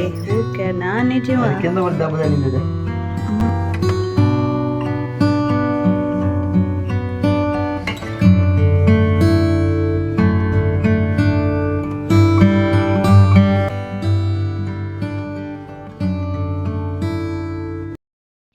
మేము తెచ్చినాం ఒరే ఊరికేనా నిజమా అది కింద పడి దెబ్బ తగిలింది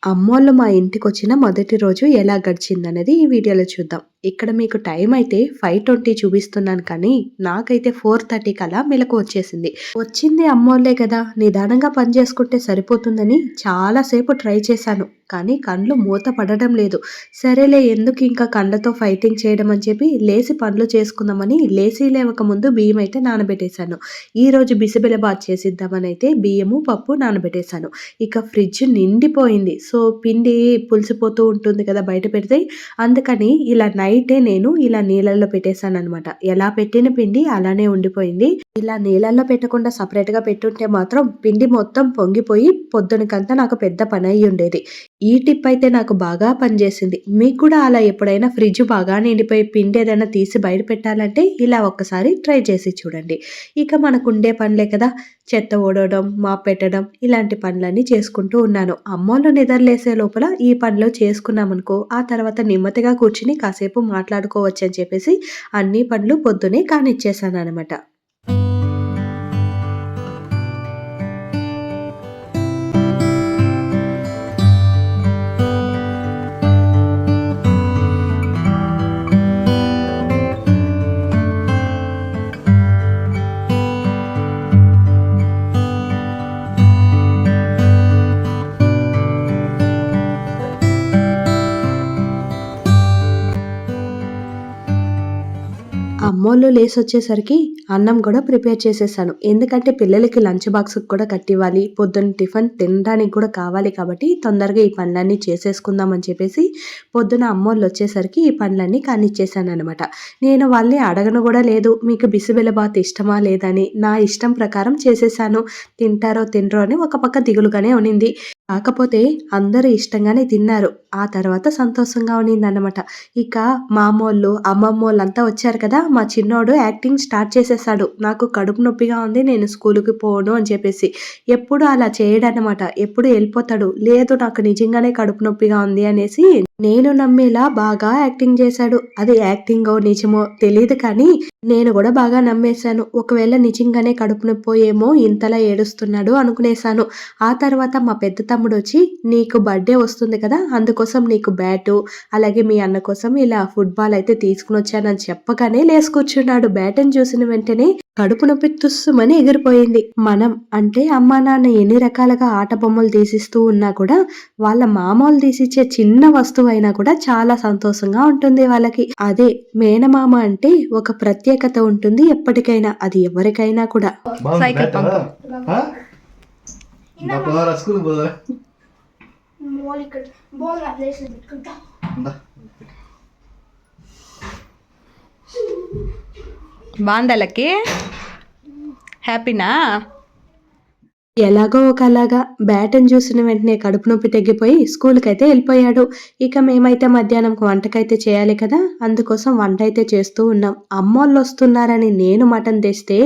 అమ్మోళ్ళు మా ఇంటికి వచ్చిన మొదటి రోజు ఎలా గడిచిందనేది ఈ వీడియోలో చూద్దాం. ఇక్కడ మీకు టైం అయితే ఫైవ్ ట్వంటీ చూపిస్తున్నాను కానీ నాకైతే ఫోర్ థర్టీ కలా మెలకు వచ్చేసింది. వచ్చింది అమ్మోళ్ళే కదా నిదానంగా పని చేసుకుంటే సరిపోతుందని చాలాసేపు ట్రై చేశాను కానీ కండ్లు మూత పడడం లేదు. సరేలే ఎందుకు ఇంకా కండ్లతో ఫైటింగ్ చేయడం అని చెప్పి లేసి పనులు చేసుకుందామని లేసి లేవక ముందు బియ్యం అయితే నానబెట్టేశాను. ఈ రోజు బిసిబెల బాత్ చేసిద్దామని అయితే బియ్యము పప్పు నానబెట్టేశాను. ఇక ఫ్రిడ్జ్ నిండిపోయింది. సో సో పిండి పులిసిపోతూ ఉంటుంది కదా బయట పెడితే. అందుకని ఇలా నైటే నేను ఇలా నీళ్ళల్లో పెట్టేశాను అనమాట ఎలా పెట్టిన పిండి అలానే ఉండిపోయింది. ఇలా నీళ్ళల్లో పెట్టకుండా సపరేట్గా పెట్టుంటే మాత్రం పిండి మొత్తం పొంగిపోయి పొద్దునకంతా నాకు పెద్ద పని అయ్యి ఉండేది ఈ టిప్ అయితే నాకు బాగా పనిచేసింది. మీకు కూడా అలా ఎప్పుడైనా ఫ్రిడ్జ్ బాగా నిండిపోయి పిండి ఏదైనా తీసి బయట పెట్టాలంటే ఇలా ఒక్కసారి ట్రై చేసి చూడండి. ఇక మనకు ఉండే పనులే కదా. చెత్త ఓడవడం మా పెట్టడం ఇలాంటి పనులన్నీ చేసుకుంటూ ఉన్నాను. అమ్మోళ్ళు నిద్రలేసే లోపల ఈ పనులు చేసుకున్నామనుకో ఆ తర్వాత నెమ్మదిగా కూర్చుని కాసేపు మాట్లాడుకోవచ్చు అని చెప్పేసి అన్ని పనులు పొద్దునే కానిచ్చేసాను అనమాట అమ్మోళ్ళు లేసి వచ్చేసరికి అన్నం కూడా ప్రిపేర్ చేసేసాను. ఎందుకంటే పిల్లలకి లంచ్ బాక్స్ కూడా కట్టివ్వాలి. పొద్దున్న టిఫిన్ తినడానికి కూడా కావాలి కాబట్టి తొందరగా ఈ పనులన్నీ చేసేసుకుందామని చెప్పేసి పొద్దున అమ్మోళ్ళు వచ్చేసరికి ఈ పనులన్నీ కానిచ్చేసాను అనమాట నేను వాళ్ళని అడగను కూడా లేదు. మీకు బిసిబెలబాత్ ఇష్టమా లేదని నా ఇష్టం ప్రకారం చేసేసాను. తింటారో తినరో అని ఒక పక్క దిగులుగానే ఉనింది కాకపోతే అందరూ ఇష్టంగానే తిన్నారు. ఆ తర్వాత సంతోషంగా ఉన్నిందన్నమాట ఇక మామోళ్ళు అమ్మమ్మ వాళ్ళంతా వచ్చారు కదా మా చిన్నోడు యాక్టింగ్ స్టార్ట్ చేసేసాడు. నాకు కడుపు నొప్పిగా ఉంది నేను స్కూల్కి పోను అని చెప్పేసి. ఎప్పుడు అలా చేయడన్నమాట. ఎప్పుడు వెళ్ళిపోతాడు. లేదు నాకు నిజంగానే కడుపు నొప్పిగా ఉంది అనేసి నేను నమ్మేలా బాగా యాక్టింగ్ చేశాడు. అది యాక్టింగో నిజమో తెలియదు కానీ నేను కూడా బాగా నమ్మేశాను. ఒకవేళ నిజంగానే కడుపు నొప్పి ఇంతలా ఏడుస్తున్నాడు అనుకునేశాను. ఆ తర్వాత మా పెద్ద తమ్ముడు వచ్చి నీకు బర్త్డే వస్తుంది కదా అందుకోసం నీకు బ్యాటు అలాగే మీ అన్న కోసం ఇలా ఫుట్బాల్ అయితే తీసుకుని వచ్చానని చెప్పగానే లేసి కూర్చున్నాడు. బ్యాట్ని చూసిన వెంటనే కడుపు నొప్పి తుస్సుమని ఎగిరిపోయింది. మనం అంటే అమ్మా నాన్న ఎన్ని రకాలుగా ఆట బొమ్మలు తీసిస్తూ ఉన్నా కూడా వాళ్ళ మామూలు తీసిచ్చే చిన్న వస్తువు అయినా కూడా చాలా సంతోషంగా ఉంటుంది వాళ్ళకి. అదే మేనమామ అంటే ఒక ప్రత్యేకత ఉంటుంది ఎప్పటికైనా అది ఎవరికైనా కూడా. సైకిల్ బాందలకి హ్యాపీనా? ఎలాగో ఒకలాగా బ్యాటన్ చూసిన వెంటనే కడుపు నొప్పి తగ్గిపోయి స్కూల్కి అయితే వెళ్ళిపోయాడు. ఇక మేమైతే మధ్యాహ్నం వంటకైతే చేయాలి కదా అందుకోసం వంట అయితే చేస్తూ ఉన్నాం. అమ్మోళ్ళు వస్తున్నారని నేను మటన్ తెస్తే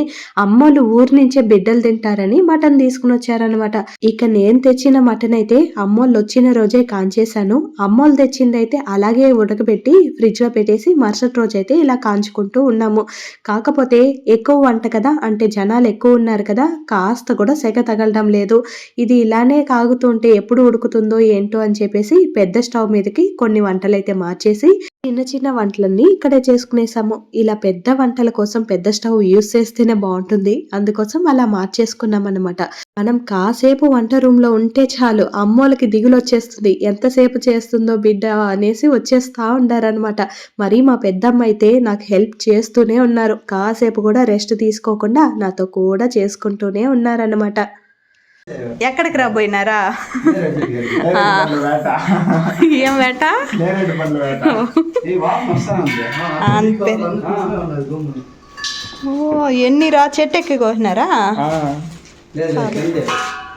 అమ్మోళ్ళు ఊరి నుంచే బిడ్డలు తింటారని మటన్ తీసుకుని వచ్చారనమాట ఇక నేను తెచ్చిన మటన్ అయితే అమ్మోళ్ళు వచ్చిన రోజే కాంచేశాను. అమ్మోళ్ళు తెచ్చింది అయితే అలాగే ఉడకబెట్టి ఫ్రిడ్జ్లో పెట్టేసి మరుసటి రోజు అయితే ఇలా కాంచుకుంటూ ఉన్నాము. కాకపోతే ఎక్కువ వంట కదా అంటే జనాలు ఎక్కువ ఉన్నారు కదా కాస్త కూడా సెగ తగలడం లేదు. ఇది ఇలానే కాగుతుంటే ఎప్పుడు ఉడుకుతుందో ఏంటో అని చెప్పేసి పెద్ద స్టవ్ మీదకి కొన్ని వంటలు అయితే మార్చేసి చిన్న చిన్న వంటలన్నీ ఇక్కడే చేసుకునేసాము. ఇలా పెద్ద వంటల కోసం పెద్ద స్టవ్ యూస్ చేస్తేనే బాగుంటుంది. అందుకోసం అలా మార్చేసుకున్నాం అనమాట మనం కాసేపు వంట రూమ్లో ఉంటే చాలు అమ్మోళ్ళకి దిగులు వచ్చేస్తుంది. ఎంతసేపు చేస్తుందో బిడ్డ అనేసి వచ్చేస్తా ఉండారనమాట మరి మా పెద్దమ్మ అయితే నాకు హెల్ప్ చేస్తూనే ఉన్నారు. కాసేపు కూడా రెస్ట్ తీసుకోకుండా నాతో కూడా చేసుకుంటూనే ఉన్నారనమాట ఎక్కడికి రాబోయినారా. ఏం వేట? అంతే. ఓ ఎన్ని రా చెట్టు ఎక్కి కోసినారా.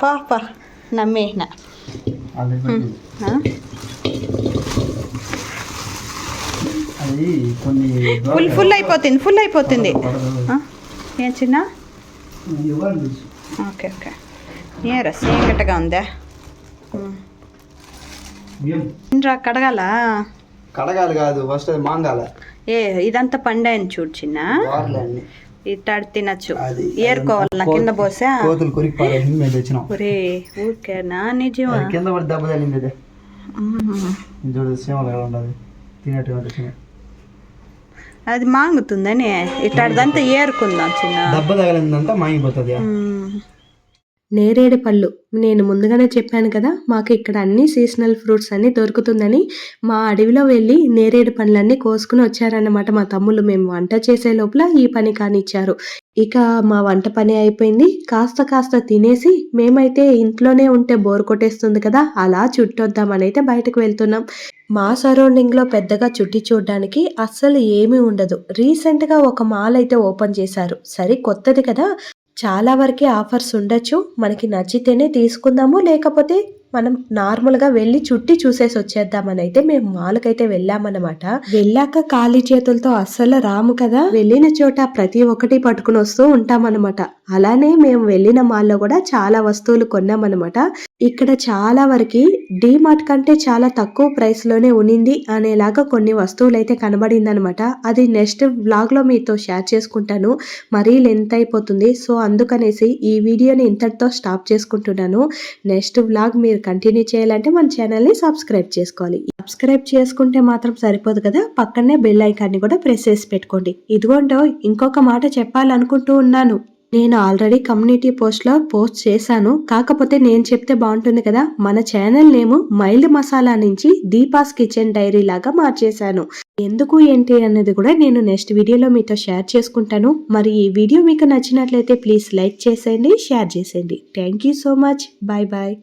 పాప నమ్మేసిన. ఫుల్ ఫుల్ అయిపోతుంది ఫుల్ అయిపోతుంది? ఏం చిన్న? Okay okay. ఏ రసం గట్టగా ఉందా? ఇంట్రా కడగాల? కడగాలి కాదు ఫస్ట్ అది మాంగాల. ఏ ఇదంతా పండాయని చూడు చిన్న. ఇట్టాడు తినచ్చు. ఏరుకోవాలి నా కింద పోసా? కోతులు కొరికి పారేసి మేము తెచ్చినాం. ఒరే ఊరికేనా నిజమా? అది కింద పడి దెబ్బ తగిలింది చూడు సీమలు ఎలా ఉండదు అది మాంగుతుందని. ఇట్టాడిదంతా ఏరుకుందాం చిన్న. దెబ్బ తగిలిందంతా మాగిపోతుంది. నేరేడు పళ్ళు. నేను ముందుగానే చెప్పాను కదా మాకు ఇక్కడ అన్ని సీజనల్ ఫ్రూట్స్ అన్ని దొరుకుతుందని. మా అడవిలో వెళ్ళి నేరేడు పండ్లన్నీ కోసుకుని వచ్చారన్నమాట మా తమ్ముళ్ళు. మేము వంట చేసే లోపల ఈ పని కానిచ్చారు. ఇక మా వంట పని అయిపోయింది. కాస్త కాస్త తినేసి మేమైతే ఇంట్లోనే ఉంటే బోర్ కొట్టేస్తుంది కదా అలా చుట్టొద్దామని అయితే బయటకు వెళ్తున్నాం. మా సరౌండింగ్లో పెద్దగా చుట్టి చూడడానికి అస్సలు ఏమీ ఉండదు. రీసెంట్గా ఒక మాల్ అయితే ఓపెన్ చేశారు. సరే కొత్తది కదా. చాలా వరకే ఆఫర్స్ ఉండొచ్చు. మనకి నచ్చితేనే తీసుకుందాము. లేకపోతే మనం నార్మల్గా వెళ్ళి చుట్టి చూసేసి వచ్చేద్దామని అయితే మేము మాల్కైతే వెళ్ళామన్నమాట. వెళ్ళాక ఖాళీ చేతులతో అస్సలు రాము కదా. వెళ్ళిన చోట ప్రతి ఒక్కటి పట్టుకుని వస్తూ ఉంటామన్నమాట. అలానే మేము వెళ్ళిన మాల్లో కూడా చాలా వస్తువులు కొన్నామన్నమాట. ఇక్కడ చాలా వరకు డీమార్ట్ కంటే చాలా తక్కువ ప్రైస్లోనే ఉనింది అనేలాగా కొన్ని వస్తువులు అయితే కనబడింది అది నెక్స్ట్ వ్లాగ్లో మీతో షేర్ చేసుకుంటాను. మరీ లెంత్ అయిపోతుంది. సో అందుకనేసి ఈ వీడియోని ఇంతటితో స్టాప్ చేసుకుంటున్నాను. నెక్స్ట్ వ్లాగ్ మీరు కంటిన్యూ చేయాలంటే మన ఛానల్ని సబ్స్క్రైబ్ చేసుకోవాలి. సబ్స్క్రైబ్ చేసుకుంటే మాత్రం సరిపోదు కదా? పక్కనే బెల్ ఐకాన్ని కూడా ప్రెస్ చేసి పెట్టుకోండి. ఇదిగోండో ఇంకొక మాట చెప్పాలనుకుంటూ ఉన్నాను. నేను ఆల్రెడీ కమ్యూనిటీ పోస్ట్లో పోస్ట్ చేశాను. కాకపోతే నేను చెప్తే బాగుంటుంది కదా మన ఛానల్ నేము మైల్డ్ మసాలా నుంచి దీపాస్ కిచెన్ డైరీ లాగా మార్చేశాను. ఎందుకు ఏంటి అన్నది కూడా నేను నెక్స్ట్ వీడియోలో మీతో షేర్ చేసుకుంటాను. మరి ఈ వీడియో మీకు నచ్చినట్లయితే ప్లీజ్ లైక్ చేసేయండి షేర్ చేసేయండి. Thank you so much bye bye